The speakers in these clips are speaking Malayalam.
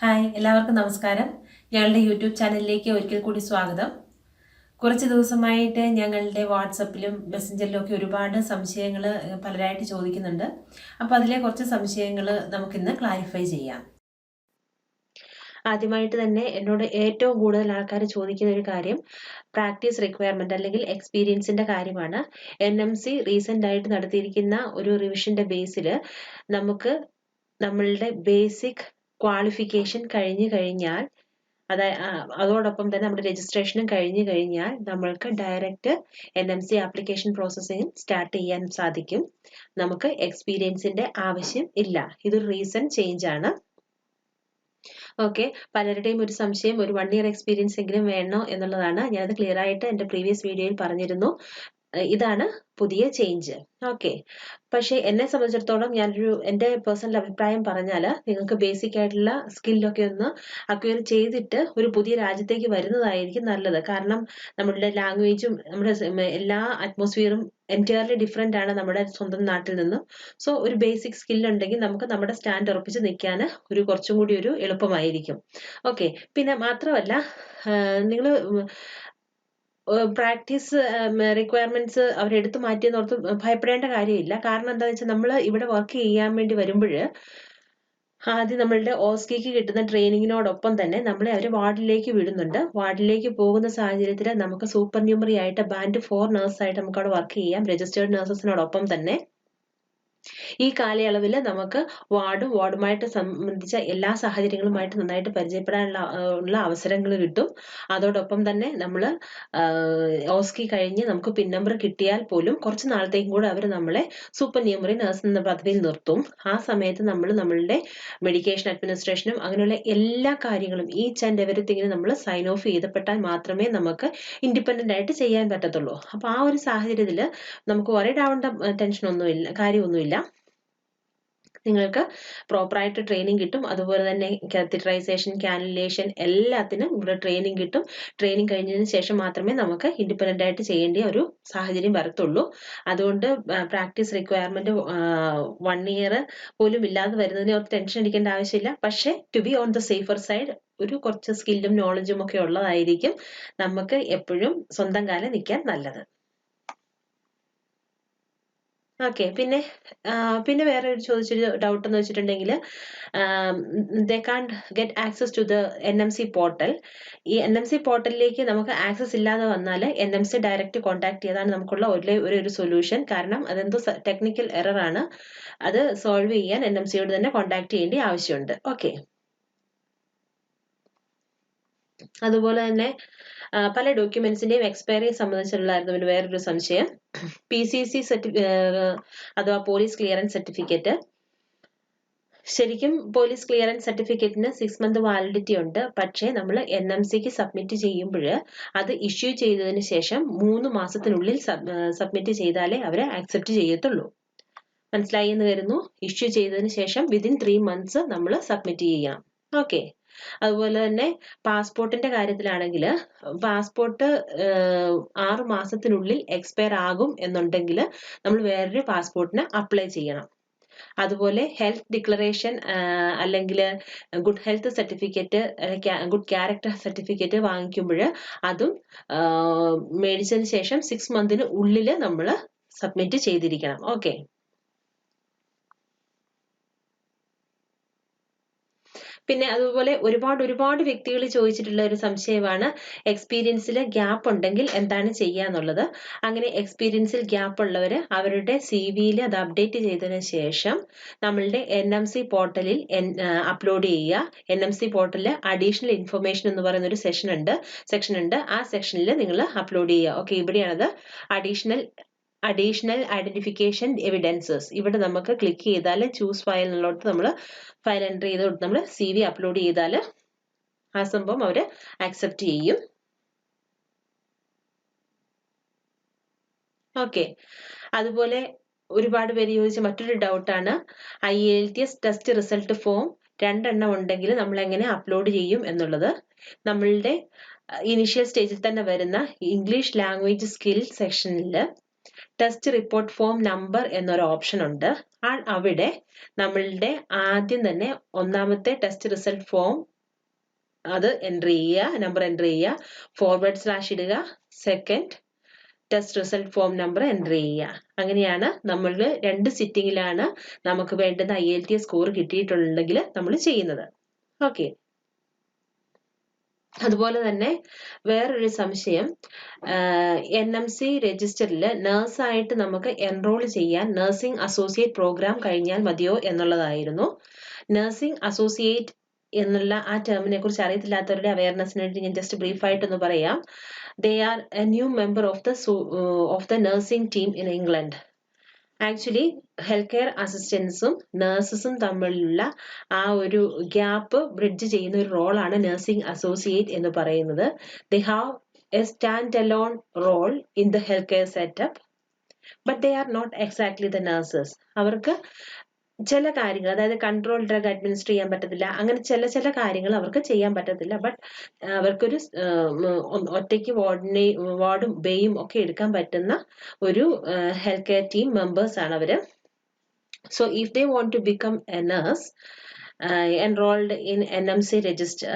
ഹായ് എല്ലാവർക്കും നമസ്കാരം. ഞങ്ങളുടെ യൂട്യൂബ് ചാനലിലേക്ക് ഒരിക്കൽ കൂടി സ്വാഗതം. കുറച്ച് ദിവസമായിട്ട് ഞങ്ങളുടെ വാട്സപ്പിലും മെസ്സഞ്ചറിലും ഒക്കെ ഒരുപാട് സംശയങ്ങൾ പലരായിട്ട് ചോദിക്കുന്നുണ്ട്. അപ്പോൾ അതിലെ കുറച്ച് സംശയങ്ങൾ നമുക്കിന്ന് ക്ലാരിഫൈ ചെയ്യാം. ആദ്യമായിട്ട് തന്നെ എന്നോട് ഏറ്റവും കൂടുതൽ ആൾക്കാർ ചോദിക്കുന്ന ഒരു കാര്യം പ്രാക്ടീസ് റിക്വയർമെന്റ് അല്ലെങ്കിൽ എക്സ്പീരിയൻസിന്റെ കാര്യമാണ്. എൻ എം സി റീസെന്റ് ആയിട്ട് നടത്തിയിരിക്കുന്ന ഒരു റിവിഷന്റെ ബേസിൽ നമുക്ക് നമ്മളുടെ ബേസിക് ക്വാളിഫിക്കേഷൻ കഴിഞ്ഞു കഴിഞ്ഞാൽ അതായത് അതോടൊപ്പം തന്നെ നമ്മുടെ രജിസ്ട്രേഷനും കഴിഞ്ഞു കഴിഞ്ഞാൽ നമ്മൾക്ക് direct N M C application processing start ചെയ്യാൻ സാധിക്കും. നമുക്ക് എക്സ്പീരിയൻസിന്റെ ആവശ്യം ഇല്ല. ഇതൊരു റീസെന്റ് ചേഞ്ച് ആണ്. ഓക്കെ പലരുടെയും ഒരു സംശയം ഒരു വൺ ഇയർ എക്സ്പീരിയൻസ് എങ്കിലും വേണോ എന്നുള്ളതാണ് ഞാനത് ക്ലിയർ ആയിട്ട് എന്റെ പ്രീവിയസ് വീഡിയോയിൽ പറഞ്ഞിരുന്നു. ഇതാണ് പുതിയ ചേഞ്ച് ഓക്കെ പക്ഷേ എന്നെ സംബന്ധിച്ചിടത്തോളം ഞാനൊരു എന്റെ പേഴ്സണൽ അഭിപ്രായം പറഞ്ഞാൽ നിങ്ങൾക്ക് ബേസിക് ആയിട്ടുള്ള സ്കില്ലൊക്കെ ഒന്ന് അക്വയർ ചെയ്തിട്ട് ഒരു പുതിയ രാജ്യത്തേക്ക് വരുന്നതായിരിക്കും നല്ലത്. കാരണം നമ്മുടെ ലാംഗ്വേജും നമ്മുടെ എല്ലാ അറ്റ്മോസ്ഫിയറും എന്റയർലി ഡിഫറെന്റ് ആണ് നമ്മുടെ സ്വന്തം നാട്ടിൽ നിന്നും. സോ ഒരു ബേസിക് സ്കിൽ ഉണ്ടെങ്കിൽ നമുക്ക് നമ്മുടെ സ്റ്റാൻഡ് ഉറപ്പിച്ച് നിൽക്കാൻ ഒരു കുറച്ചും കൂടി ഒരു എളുപ്പമായിരിക്കും. ഓക്കെ പിന്നെ മാത്രമല്ല നിങ്ങൾ പ്രാക്ടീസ് റിക്വയർമെന്റ്സ് അവരെടുത്ത് മാറ്റിയെന്ന് ഓർത്ത് ഭയപ്പെടേണ്ട കാര്യമില്ല. കാരണം എന്താണെന്ന് വെച്ചാൽ നമ്മൾ ഇവിടെ വർക്ക് ചെയ്യാൻ വേണ്ടി വരുമ്പോൾ ആദ്യം നമ്മളുടെ ഓസ്കിക്ക് കിട്ടുന്ന ട്രെയിനിങ്ങിനോടൊപ്പം തന്നെ നമ്മളെ അവർ വാർഡിലേക്ക് വിടുന്നുണ്ട്. വാർഡിലേക്ക് പോകുന്ന സാഹചര്യത്തിൽ നമുക്ക് സൂപ്പർ ന്യൂമറി ആയിട്ട് ബാൻഡ് ഫോർ നേഴ്സായിട്ട് നമുക്ക് അവിടെ വർക്ക് ചെയ്യാം. രജിസ്റ്റേർഡ് നേഴ്സസിനോടൊപ്പം തന്നെ. ഈ കാലയളവിൽ നമുക്ക് വാർഡും വാർഡുമായിട്ട് സംബന്ധിച്ച എല്ലാ സാഹചര്യങ്ങളുമായിട്ട് നന്നായിട്ട് പരിചയപ്പെടാനുള്ള ഉള്ള അവസരങ്ങൾ കിട്ടും. അതോടൊപ്പം തന്നെ നമ്മൾ ഓസ്കി കഴിഞ്ഞ് നമുക്ക് പിൻ നമ്പർ കിട്ടിയാൽ പോലും കുറച്ച് നാളത്തേക്കും കൂടെ അവർ നമ്മളെ സൂപ്പർ ന്യൂമറി നഴ്സ് എന്ന പദവിയിൽ നിർത്തും. ആ സമയത്ത് നമ്മൾ നമ്മളുടെ മെഡിക്കേഷൻ അഡ്മിനിസ്ട്രേഷനും അങ്ങനെയുള്ള എല്ലാ കാര്യങ്ങളും ഈച്ച് ആൻഡ് എവറിത്തിങ്ങിന് നമ്മൾ സൈൻ ഓഫ് ചെയ്തപ്പെട്ടാൽ മാത്രമേ നമുക്ക് ഇൻഡിപെൻഡന്റ് ആയിട്ട് ചെയ്യാൻ പറ്റത്തുള്ളൂ. അപ്പോൾ ആ ഒരു സാഹചര്യത്തിൽ നമുക്ക് വറീഡ് ആവേണ്ട ടെൻഷനൊന്നുമില്ല കാര്യമൊന്നുമില്ല. നിങ്ങൾക്ക് പ്രോപ്പറായിട്ട് ട്രെയിനിങ് കിട്ടും. അതുപോലെ തന്നെ കാത്തറ്ററൈസേഷൻ കാനുലേഷൻ എല്ലാത്തിനും ഇവിടെ ട്രെയിനിങ് കിട്ടും. ട്രെയിനിങ് കഴിഞ്ഞതിന് ശേഷം മാത്രമേ നമുക്ക് ഇൻഡിപെൻഡന്റ് ആയിട്ട് ചെയ്യേണ്ട ഒരു സാഹചര്യം വരത്തുള്ളൂ. അതുകൊണ്ട് പ്രാക്ടീസ് റിക്വയർമെന്റ് വൺ ഇയർ പോലും ഇല്ലാതെ വരുന്നതിനെ ഓർത്ത് ടെൻഷൻ അടിക്കേണ്ട ആവശ്യമില്ല. പക്ഷേ to be on the safer side ഒരു കുറച്ച് സ്കില്ലും നോളജും ഒക്കെ ഉള്ളതായിരിക്കും നമുക്ക് എപ്പോഴും സ്വന്തം കാലം നിൽക്കാൻ നല്ലത്. ഓക്കെ പിന്നെ പിന്നെ വേറെ ഒരു ചോദിച്ചൊരു ഡൗട്ട് എന്ന് വെച്ചിട്ടുണ്ടെങ്കിൽ they can't get access to the N M C portal ഈ എൻ എം സി പോർട്ടലിലേക്ക് നമുക്ക് ആക്സസ് ഇല്ലാതെ വന്നാൽ N M C direct contact ചെയ്താണ് നമുക്കുള്ള ഒരേ ഒരു സൊല്യൂഷൻ കാരണം അതെന്തോ ടെക്നിക്കൽ എറർ ആണ്. അത് സോൾവ് ചെയ്യാൻ എൻ എം സിയോട് തന്നെ കോൺടാക്ട് ചെയ്യേണ്ട ആവശ്യമുണ്ട്. ഓക്കെ അതുപോലെ തന്നെ പല ഡോക്യുമെന്റ്സിന്റെയും എക്സ്പയറി സംബന്ധിച്ചുള്ളായിരുന്നു പിന്നെ വേറൊരു സംശയം. പി സി സി സർട്ടിഫി അഥവാ പോലീസ് ക്ലിയറൻസ് സർട്ടിഫിക്കറ്റ് ശരിക്കും പോലീസ് ക്ലിയറൻസ് സർട്ടിഫിക്കറ്റിന് സിക്സ് മന്ത് വാലിഡിറ്റി ഉണ്ട്. പക്ഷേ നമ്മൾ എൻ എം സിക്ക് സബ്മിറ്റ് ചെയ്യുമ്പോൾ അത് ഇഷ്യൂ ചെയ്തതിന് ശേഷം മൂന്ന് മാസത്തിനുള്ളിൽ സബ്മിറ്റ് ചെയ്താലേ അവർ ആക്സെപ്റ്റ് ചെയ്യത്തുള്ളൂ. മനസ്സിലായി എന്ന് വരുന്നു? ഇഷ്യൂ ചെയ്തതിന് ശേഷം വിതിൻ ത്രീ മന്ത്സ് നമ്മൾ സബ്മിറ്റ് ചെയ്യണം ഓക്കെ അതുപോലെ തന്നെ പാസ്പോർട്ടിന്റെ കാര്യത്തിലാണെങ്കിൽ പാസ്പോർട്ട് ആറ് മാസത്തിനുള്ളിൽ എക്സ്പയർ ആകും എന്നുണ്ടെങ്കിൽ നമ്മൾ വേറൊരു പാസ്പോർട്ടിന് അപ്ലൈ ചെയ്യണം. അതുപോലെ ഹെൽത്ത് ഡിക്ലറേഷൻ അല്ലെങ്കിൽ good health certificate good character certificate വാങ്ങിക്കുമ്പോൾ അതും മേടിച്ചതിന് ശേഷം സിക്സ് മന്തിന് ഉള്ളിൽ നമ്മൾ സബ്മിറ്റ് ചെയ്തിരിക്കണം. ഓക്കെ. പിന്നെ അതുപോലെ ഒരുപാട് ഒരുപാട് വ്യക്തികൾ ചോദിച്ചിട്ടുള്ള ഒരു സംശയമാണ് എക്സ്പീരിയൻസിൽ ഗ്യാപ്പ് ഉണ്ടെങ്കിൽ എന്താണ് ചെയ്യുക എന്നുള്ളത്. അങ്ങനെ എക്സ്പീരിയൻസിൽ ഗ്യാപ്പ് ഉള്ളവർ അവരുടെ സി വിയിൽ അത് അപ്ഡേറ്റ് ചെയ്തതിന് ശേഷം നമ്മളുടെ എൻ എം സി പോർട്ടലിൽ അപ്ലോഡ് ചെയ്യുക. എൻ എം സി പോർട്ടലിൽ അഡീഷണൽ ഇൻഫർമേഷൻ എന്ന് പറയുന്ന ഒരു സെഷൻ ഉണ്ട്. സെക്ഷൻ ഉണ്ട്. ആ സെക്ഷനിൽ നിങ്ങൾ അപ്ലോഡ് ചെയ്യുക. ഓക്കെ ഇവിടെയാണത് അഡീഷണൽ അഡീഷണൽ ഐഡന്റിഫിക്കേഷൻ എവിഡൻസസ് ഇവിടെ നമുക്ക് ക്ലിക്ക് ചെയ്താൽ ചൂസ് ഫയൽ എന്നുള്ളത് നമ്മൾ ഫയൽ എന്റർ ചെയ്ത് കൊടുത്ത് നമ്മൾ സി വി അപ്ലോഡ് ചെയ്താൽ ആ സംഭവം അവർ ആക്സെപ്റ്റ് ചെയ്യും. ഓക്കെ അതുപോലെ ഒരുപാട് പേര് ചോദിച്ച മറ്റൊരു ഡൗട്ടാണ് I L T S test result form രണ്ടെണ്ണം ഉണ്ടെങ്കിൽ നമ്മൾ എങ്ങനെ അപ്ലോഡ് ചെയ്യും എന്നുള്ളത്. നമ്മളുടെ ഇനിഷ്യൽ സ്റ്റേജിൽ തന്നെ വരുന്ന ഇംഗ്ലീഷ് ലാംഗ്വേജ് സ്കിൽ സെക്ഷനിൽ ടെസ്റ്റ് റിപ്പോർട്ട് ഫോം നമ്പർ എന്നൊരു ഓപ്ഷൻ ഉണ്ട്. ആ അവിടെ നമ്മളുടെ ആദ്യം തന്നെ ഒന്നാമത്തെ ടെസ്റ്റ് റിസൾട്ട് ഫോം അത് എൻട്രി ചെയ്യുക നമ്പർ എൻട്രി ചെയ്യുക ഫോർവേഡ് സ്ലാഷ് ഇടുക second test result form number entry ചെയ്യുക. അങ്ങനെയാണ് നമ്മൾ രണ്ട് സിറ്റിങ്ങിലാണ് നമുക്ക് വേണ്ടുന്ന ഐ എൽ ടി സ്കോർ കിട്ടിയിട്ടുണ്ടെങ്കിൽ നമ്മൾ ചെയ്യുന്നത്. ഓക്കെ അതുപോലെ തന്നെ വേറൊരു സംശയം എൻ എം സി രജിസ്റ്ററിൽ നേഴ്സായിട്ട് നമുക്ക് എൻറോൾ ചെയ്യാൻ നഴ്സിംഗ് അസോസിയേറ്റ് പ്രോഗ്രാം കഴിഞ്ഞാൽ മതിയോ എന്നുള്ളതായിരുന്നു. നഴ്സിംഗ് അസോസിയേറ്റ് എന്നുള്ള ആ ടേമിനെ കുറിച്ച് അറിയത്തില്ലാത്തവരുടെ അവയർനെസ്സിന് വേണ്ടി ഞാൻ ജസ്റ്റ് ബ്രീഫായിട്ടൊന്ന് പറയാം. They are a new member of the of the nursing team in England actually health care അസിസ്റ്റൻസും നഴ്സസും തമ്മിലുള്ള ആ ഒരു ഗ്യാപ്പ് ബ്രിഡ്ജ് ചെയ്യുന്ന ഒരു റോളാണ് നഴ്സിംഗ് അസോസിയേറ്റ് എന്ന് പറയുന്നത്. They have a stand alone role in the health care setup but they are not exactly the nurses അവർക്ക് ചില കാര്യങ്ങൾ അതായത് കൺട്രോൾ ഡ്രഗ് അഡ്മിനിസ്റ്റർ ചെയ്യാൻ പറ്റത്തില്ല അങ്ങനെ ചില ചില കാര്യങ്ങൾ അവർക്ക് ചെയ്യാൻ പറ്റത്തില്ല. ബട്ട് അവർക്കൊരു ഒറ്റയ്ക്ക് വാർഡിനെ വാർഡും ബേയും ഒക്കെ എടുക്കാൻ പറ്റുന്ന ഒരു ഹെൽത്ത് കെയർ ടീം മെമ്പേഴ്സ് ആണ് അവർ. So if they want to become a nurse enrolled in N M C register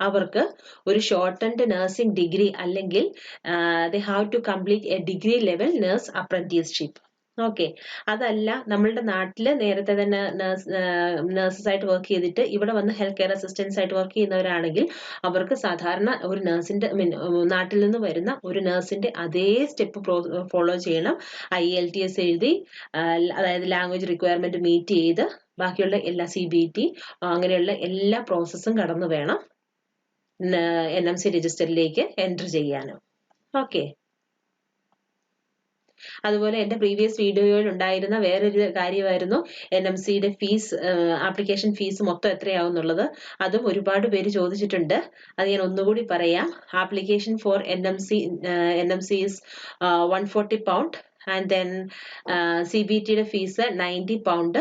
അവർക്ക് ഒരു ഷോർട്ടൻഡ് നഴ്സിംഗ് ഡിഗ്രി അല്ലെങ്കിൽ they have to complete a degree level nurse apprenticeship okay. അതല്ല നമ്മളുടെ നാട്ടിൽ നേരത്തെ തന്നെ നഴ്സ് നഴ്സസ് ആയിട്ട് വർക്ക് ചെയ്തിട്ട് ഇവിടെ വന്ന് ഹെൽത്ത് കെയർ അസിസ്റ്റൻസ് ആയിട്ട് വർക്ക് ചെയ്യുന്നവരാണെങ്കിൽ അവർക്ക് സാധാരണ ഒരു നഴ്സിന്റെ മീൻ നാട്ടിൽ നിന്ന് വരുന്ന ഒരു നഴ്സിന്റെ അതേ സ്റ്റെപ്പ് ഫോളോ ചെയ്യണം. ഐ എൽ ടി എസ് എഴുതി അതായത് ലാംഗ്വേജ് റിക്വയർമെന്റ് മീറ്റ് ചെയ്ത് ബാക്കിയുള്ള എല്ലാ സി ബി ടി അങ്ങനെയുള്ള എല്ലാ പ്രോസസ്സും കടന്നു വേണം എൻ എം സി രജിസ്റ്ററിലേക്ക് എന്റർ ചെയ്യാനും. ഓക്കെ. അതുപോലെ എന്റെ പ്രീവിയസ് വീഡിയോയിൽ ഉണ്ടായിരുന്ന വേറൊരു കാര്യമായിരുന്നു എൻ എം സിയുടെ ഫീസ് ആപ്ലിക്കേഷൻ ഫീസ് മൊത്തം എത്രയാവും എന്നുള്ളത് അതും ഒരുപാട് പേര് ചോദിച്ചിട്ടുണ്ട്. അത് ഞാൻ ഒന്നുകൂടി പറയാം. Application for N M C N M C is one forty pound and then C B ടിയുടെ fees ninety pound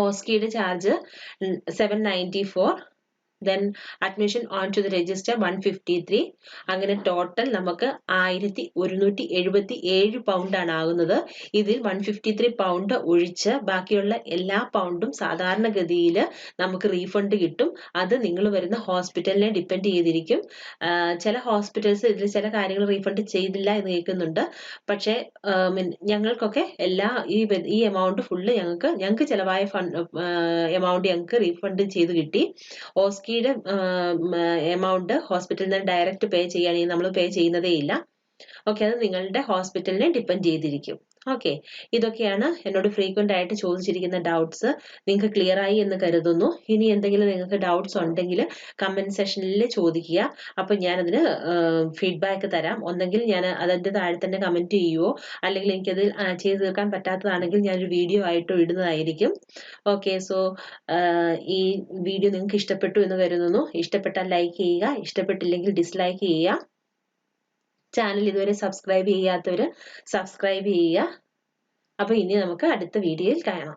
ഓസ്കിയുടെ charge seven ninety four then admission on to the register one fifty three അങ്ങനെ ടോട്ടൽ നമുക്ക് ആയിരത്തി ഒരുന്നൂറ്റി എഴുപത്തി ഏഴ് പൗണ്ടാണ് ആകുന്നത്. ഇതിൽ വൺ ഫിഫ്റ്റി ത്രീ പൗണ്ട് ഒഴിച്ച് ബാക്കിയുള്ള എല്ലാ പൗണ്ടും സാധാരണഗതിയിൽ നമുക്ക് റീഫണ്ട് കിട്ടും. അത് നിങ്ങൾ വരുന്ന ഹോസ്പിറ്റലിനെ ഡിപ്പെൻഡ് ചെയ്തിരിക്കും. ചില ഹോസ്പിറ്റൽസ് ഇതിൽ ചില കാര്യങ്ങൾ റീഫണ്ട് ചെയ്തില്ല എന്ന് കേൾക്കുന്നുണ്ട്. പക്ഷേ ഞങ്ങൾക്കൊക്കെ എല്ലാ ഈ ഈ എമൗണ്ട് ഫുള്ള് ഞങ്ങൾക്ക് ഞങ്ങൾക്ക് ചിലവായ ഫണ്ട് എമൗണ്ട് ഞങ്ങൾക്ക് റീഫണ്ട് ചെയ്ത് കിട്ടി. ഓസ്കി ഓസ്കിയുടെ എമൗണ്ട് ഹോസ്പിറ്റലിൽ നിന്ന് ഡയറക്റ്റ് പേ ചെയ്യുകയാണെങ്കിൽ നമ്മൾ പേ ചെയ്യുന്നതേ ഇല്ല. ഓക്കെ അത് നിങ്ങളുടെ ഹോസ്പിറ്റലിനെ ഡിപ്പെൻഡ് ചെയ്തിരിക്കും. ഓക്കെ ഇതൊക്കെയാണ് എന്നോട് ഫ്രീക്വന്റ് ആയിട്ട് ചോദിച്ചിരിക്കുന്ന ഡൗട്ട്സ് നിങ്ങൾക്ക് ക്ലിയർ ആയി എന്ന് കരുതുന്നു. ഇനി എന്തെങ്കിലും നിങ്ങൾക്ക് ഡൗട്ട്സ് ഉണ്ടെങ്കിൽ കമന്റ് സെഷനിൽ ചോദിക്കുക. അപ്പൊ ഞാനതിന് ഫീഡ്ബാക്ക് തരാം. ഒന്നെങ്കിൽ ഞാൻ അതിന്റെ താഴെ തന്നെ കമന്റ് ചെയ്യുവോ? അല്ലെങ്കിൽ എനിക്കത് ചെയ്തു തീർക്കാൻ പറ്റാത്തതാണെങ്കിൽ ഞാനൊരു വീഡിയോ ആയിട്ട് ഇടുന്നതായിരിക്കും. ഓക്കെ സോ ഈ വീഡിയോ നിങ്ങൾക്ക് ഇഷ്ടപ്പെട്ടു എന്ന് കരുതുന്നു. ഇഷ്ടപ്പെട്ടാൽ ലൈക്ക് ചെയ്യുക. ഇഷ്ടപ്പെട്ടില്ലെങ്കിൽ ഡിസ്ലൈക്ക് ചെയ്യുക. ചാനൽ ഇതുവരെ സബ്സ്ക്രൈബ് ചെയ്യാത്തവർ സബ്സ്ക്രൈബ് ചെയ്യുക. അപ്പോൾ ഇനി നമുക്ക് അടുത്ത വീഡിയോയിൽ കാണാം.